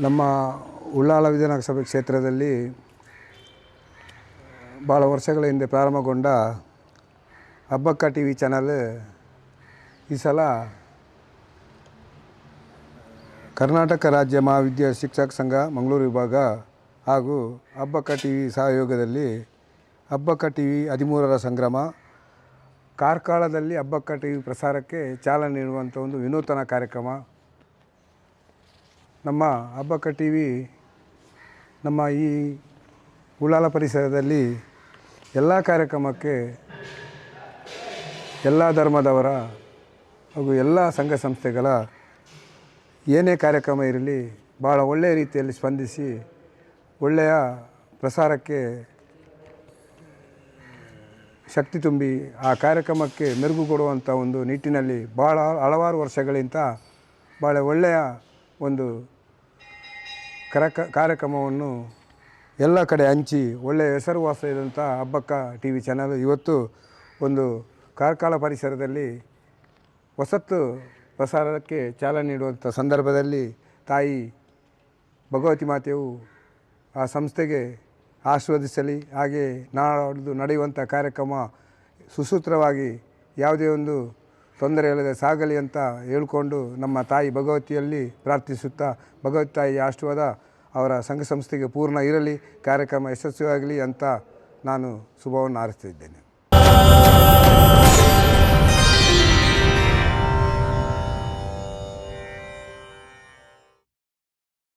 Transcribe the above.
ನಮ್ಮ ಉಳ್ಳಾಲ ವಿಧಾನಸಭೆ ಕ್ಷೇತ್ರದಲ್ಲಿ ಭಾಳ ವರ್ಷಗಳ ಹಿಂದೆ ಪ್ರಾರಂಭಗೊಂಡ ಹಬ್ಬಕ್ಕ ಟಿ ವಿ ಚಾನಲ್ ಈ ಸಲ ಕರ್ನಾಟಕ ರಾಜ್ಯ ಮಹಾವಿದ್ಯಾ ಶಿಕ್ಷಕ ಸಂಘ, ಮಂಗಳೂರು ವಿಭಾಗ ಹಾಗೂ ಹಬ್ಬಕ್ಕ ಟಿ ವಿ ಸಹಯೋಗದಲ್ಲಿ ಹಬ್ಬಕ್ಕ ಟಿ ವಿ ಹದಿಮೂರರ ಸಂಗ್ರಮ. ಕಾರ್ಕಳದಲ್ಲಿ ಹಬ್ಬಕ್ಕ ಟಿ ವಿ ಪ್ರಸಾರಕ್ಕೆ ಚಾಲನೆ ನೀಡುವಂಥ ಒಂದು ವಿನೂತನ ಕಾರ್ಯಕ್ರಮ. ನಮ್ಮ ಹಬ್ಬಕ್ಕ ಟಿ ವಿ ನಮ್ಮ ಈ ಉಳ್ಳಾಲ ಪರಿಸರದಲ್ಲಿ ಎಲ್ಲ ಕಾರ್ಯಕ್ರಮಕ್ಕೆ ಎಲ್ಲ ಧರ್ಮದವರ ಹಾಗೂ ಎಲ್ಲ ಸಂಘ ಸಂಸ್ಥೆಗಳ ಏನೇ ಕಾರ್ಯಕ್ರಮ ಇರಲಿ ಭಾಳ ಒಳ್ಳೆಯ ರೀತಿಯಲ್ಲಿ ಸ್ಪಂದಿಸಿ, ಒಳ್ಳೆಯ ಪ್ರಸಾರಕ್ಕೆ ಶಕ್ತಿ ತುಂಬಿ ಆ ಕಾರ್ಯಕ್ರಮಕ್ಕೆ ಮೆರುಗು ಕೊಡುವಂಥ ಒಂದು ನಿಟ್ಟಿನಲ್ಲಿ ಭಾಳ ಹಲವಾರು ವರ್ಷಗಳಿಂದ ಭಾಳ ಒಳ್ಳೆಯ ಒಂದು ಕರಕ ಕಾರ್ಯಕ್ರಮವನ್ನು ಎಲ್ಲ ಕಡೆ ಹಂಚಿ ಒಳ್ಳೆಯ ಹೆಸರುವಾಸಿಯಾದಂಥ ಹಬ್ಬಕ್ಕ ಟಿ ವಿ ಚಾನಲ್ ಇವತ್ತು ಒಂದು ಕಾರ್ಕಾಲ ಪರಿಸರದಲ್ಲಿ ಹೊಸತ್ತು ಪ್ರಸಾರಕ್ಕೆ ಚಾಲನೆ ನೀಡುವಂಥ ಸಂದರ್ಭದಲ್ಲಿ ತಾಯಿ ಭಗವತಿ ಮಾತೆಯು ಆ ಸಂಸ್ಥೆಗೆ ಆಶೀರ್ವದಿಸಲಿ, ಹಾಗೆ ನಾಡು ನಡೆಯುವಂಥ ಕಾರ್ಯಕ್ರಮ ಸುಸೂತ್ರವಾಗಿ ಯಾವುದೇ ಒಂದು ತೊಂದರೆ ಇಲ್ಲದೆ ಸಾಗಲಿ ಅಂತ ಹೇಳ್ಕೊಂಡು ನಮ್ಮ ತಾಯಿ ಭಗವತಿಯಲ್ಲಿ ಪ್ರಾರ್ಥಿಸುತ್ತಾ ಭಗವತಿ ತಾಯಿಯ ಆಶೀರ್ವಾದ ಅವರ ಸಂಘ ಸಂಸ್ಥೆಗೆ ಪೂರ್ಣ ಇರಲಿ, ಕಾರ್ಯಕ್ರಮ ಯಶಸ್ವಿಯಾಗಲಿ ಅಂತ ನಾನು ಶುಭವನ್ನು ಹಾರೈಸ್ತಿದ್ದೇನೆ